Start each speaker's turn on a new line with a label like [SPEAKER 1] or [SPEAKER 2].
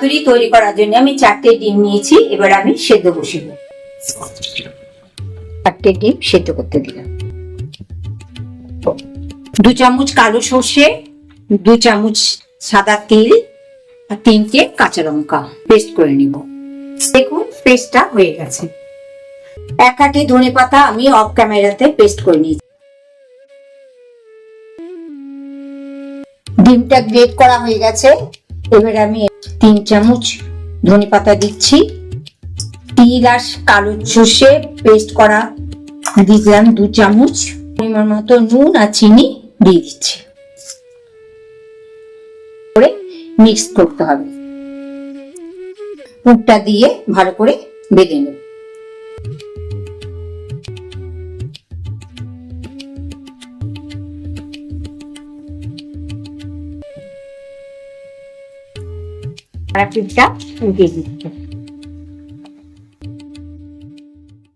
[SPEAKER 1] পাতুরি তৈরি করার জন্য আমি চারটে ডিম নিয়েছি, এবার আমি সেদ্ধ বসিব চারটে ডিম সেদ্ধ করতে দিলাম। দু চামচ কালো সর্ষে, দু চামচ সাদা তিল আর তিনটে কাঁচা লঙ্কা পেস্ট করে নিব। দেখুন, পেস্টটা হয়ে গেছে। এক আটে ধনে পাতা আমি অফ ক্যামেরাতে পেস্ট করে নিয়েছি। ডিমটা গ্রেট করা হয়ে গেছে। এবার আমি তিন চামচ ধনে পাতা দিচ্ছি, তিল আর কালো চষে পেস্ট করা। দিয়েছিলাম দু চামচ পরিমাণ মতো নুন আর চিনি দিয়ে দিচ্ছি। করে মিক্স করতে হবে। পুরটা দিয়ে ভালো করে বেঁধে নেব। আর পিঠটা দিয়ে দিচ্ছি